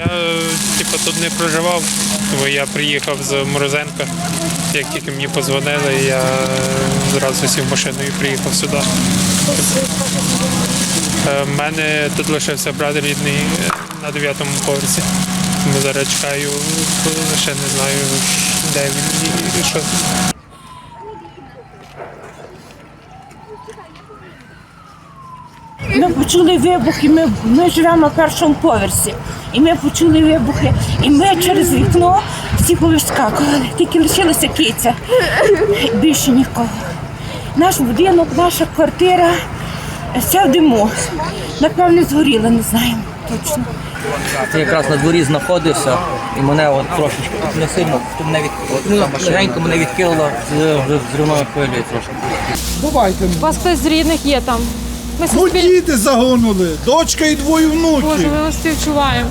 Я е, типу, тут не проживав, бо я приїхав з Морозенка. Як тільки мені позвонили, я е, зразу сів в машину і приїхав сюди. Е, У мене тут лишився брат рідний на 9-му поверсі. Тому зараз чекаю, ще не знаю, де він і що. Ми почули вибухи, ми, ми живемо на першому поверсі. І ми почули вибухи, і ми через вікно всі повискакували. Тільки лишилася киця. Більше нікого. Наш будинок, наша квартира, в диму. Напевне, згоріла, не знаємо точно. Ти якраз на дворі знаходився, і мене от трошечки не сильно, то мене від от, ну, легенько мене відкинуло з зривною хвилею трошки. Бувайте. У вас хтось з рідних є там. Ми Ну суспіль... діти загонули, дочка і двоє Боже, ми вас співчуваємо.